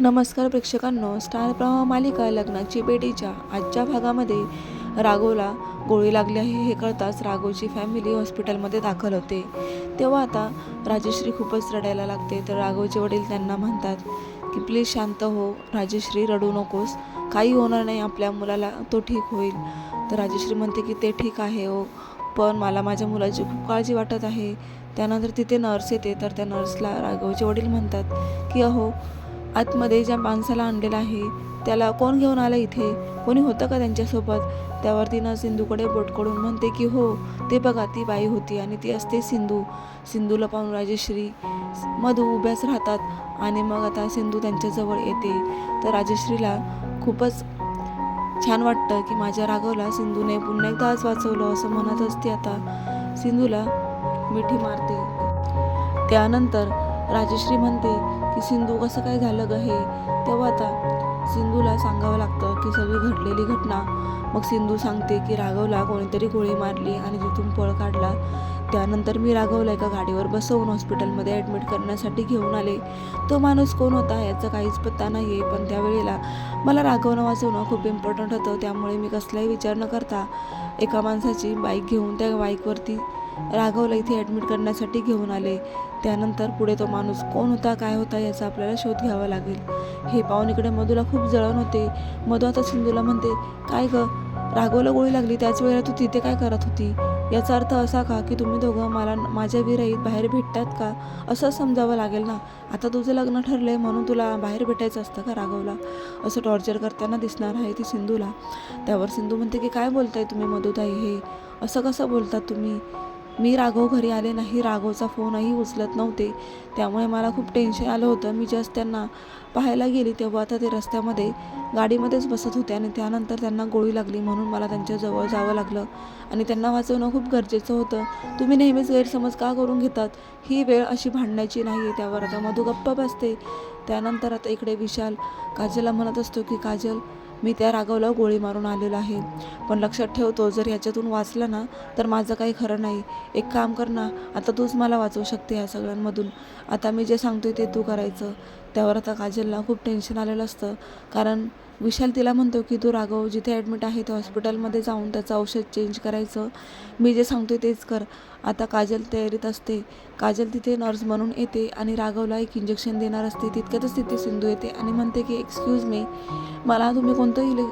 नमस्कार प्रेक्षकांनो स्टार प्रवाह मालिका लग्नाची बेटीच्या आजच्या भागामध्ये राघवला गोळी लागली आहे हे कळताच राघवची फॅमिली हॉस्पिटलमध्ये दाखल होते. तेव्हा आता राजश्री खूपच रडायला लागते. तर राघवचे वडील त्यांना म्हणतात की प्लीज शांत हो राजश्री रडू नकोस. काही होणार नाही आपल्या मुलाला तो ठीक होईल. तर राजश्री म्हणते की ते ठीक आहे हो पण मला माझ्या मुलाची खूप काळजी वाटत आहे. त्यानंतर तिथे नर्स येते. तर त्या नर्सला राघवचे वडील म्हणतात की अहो आतमध्ये ज्या माणसाला आणलेला आहे त्याला कोण घेऊन आलं इथे? कोणी होतं का त्यांच्यासोबत? त्यावर तिनं सिंधूकडे बोट करून म्हणते की हो ते बघा ती बाई होती आणि ती असते सिंधू. सिंधूला पाहून राजश्री मधू उभ्याच राहतात आणि मग आता सिंधू त्यांच्याजवळ येते. तर राजश्रीला खूपच छान वाटतं की माझ्या राघवला सिंधूने पुन्हा एकदा आज वाचवलं असं म्हणत असते आता. सिंधूला मिठी मारते. त्यानंतर राजश्री म्हणते सिंधू कसं काय झालं ग हे? तेव्हा आता सिंधूला सांगावं लागतं की सगळी घडलेली घटना. मग सिंधू सांगते की राघवला कोणीतरी गोळी मारली आणि तिथून पळ काढला त्यानंतर मी राघवला एका गाडीवर बसवून हॉस्पिटलमध्ये ॲडमिट करण्यासाठी घेऊन आले. तो माणूस कोण होता याचा काहीच पत्ता नाही आहे पण त्यावेळेला मला राघवनं वाचवणं खूप इम्पॉर्टंट होतं त्यामुळे मी कसलाही विचार न करता एका माणसाची बाईक घेऊन त्या बाईकवरती राघवला इथे ॲडमिट करण्यासाठी घेऊन आले. त्यानंतर पुढे तो माणूस कोण होता काय होता याचा आपल्याला शोध घ्यावा लागेल. हे पाहून इकडे मधूला खूप जळण होते. मधू आता सिंधूला म्हणते काय ग? राघवला गोळी लागली त्याच वेळेला तू तिथे काय करत होती? याचा अर्थ असा का की तुम्ही दोघं मला माझ्या विराईत बाहेर भेटतात का? असं समजावं लागेल ना? आता तुझं लग्न ठरलंय म्हणून तुला बाहेर भेटायचं असतं का राघवला? असं टॉर्चर करताना दिसणार आहे ती सिंधूला. त्यावर सिंधू म्हणते की काय बोलताय तुम्ही मधुताई हे? असं कसं बोलतात तुम्ही? मी राघव घरी आले नाही राघवचा फोनही उचलत नव्हते. त्यामुळे मला खूप टेन्शन आलं होतं. मी जस्ट त्यांना पाहायला गेली तेव्हा आता ते रस्त्यामध्ये गाडीमध्येच बसत होते आणि त्यानंतर त्यांना गोळी लागली म्हणून मला त्यांच्याजवळ जावं लागलं. आणि त्यांना वाचवणं खूप गरजेचं होतं. तुम्ही नेहमीच गैरसमज का करून घेतात? ही वेळ अशी भांडण्याची नाही आहे त्यावर आता मधू गप्प बसते. त्यानंतर आता इकडे विशाल काजलला म्हणत असतो की काजल मी त्या राघवला गोळी मारून आलेलो आहे. पण लक्षात ठेवतो जर याच्यातून वाचलं ना तर माझं काही खरं नाही. एक काम कर ना आता तूच मला वाचवू शकते या सगळ्यांमधून. आता मी जे सांगतोय ते तू करायचं. त्यावर आता काजलला खूप टेन्शन आलेलं असतं. कारण विशाल तिला म्हणतो की तू राघव जिथे ॲडमिट आहे त्या हॉस्पिटलमध्ये जाऊन त्याचं औषध चेंज करायचं. मी जे सांगतोय तेच कर. आता काजल तयारीत असते. काजल तिथे नर्स म्हणून येते आणि राघवला एक इंजेक्शन देणार असते. तितक्यातच तिथे सिंधू येते आणि म्हणते की एक्सक्यूज मी मला तुम्ही कोणतं इले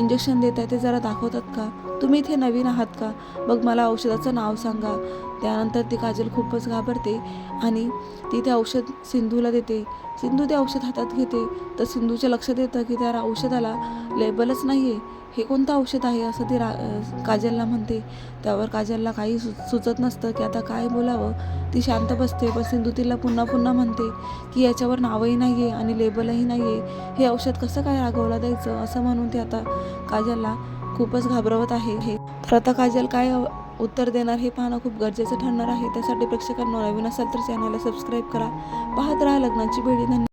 इंजेक्शन देत आहे ते जरा दाखवतात का? तुम्ही इथे नवीन आहात का? मग मला औषधाचं नाव सांगा. त्यानंतर ती काजल खूपच घाबरते आणि ती ते औषध सिंधूला देते. सिंधू ते औषध हातात घेते. तर सिंधूच्या लक्षात येतं की त्या औषधाला लेबलच नाही आहे हे कोणतं औषध आहे असं ती रा काजलला म्हणते. त्यावर काजलला काही सु सुचत नसतं की आता काय बोलावं. ती शांत बसते पण सिंधू तिला पुन्हा पुन्हा म्हणते की याच्यावर नावही नाही आहे आणि लेबलही नाही आहे हे औषध कसं काय रागवला द्यायचं? असं म्हणून ती आता काजलला खूपच घाबरवत आहे. हे तर आता काजल काय उत्तर देणार हे पाहणं खूप गरजेचं ठरणार आहे. त्यासाठी प्रेक्षकांना नवीन असाल तर चॅनलला सबस्क्राईब करा. पाहत राहा लग्नाची बेडी धन्यवाद.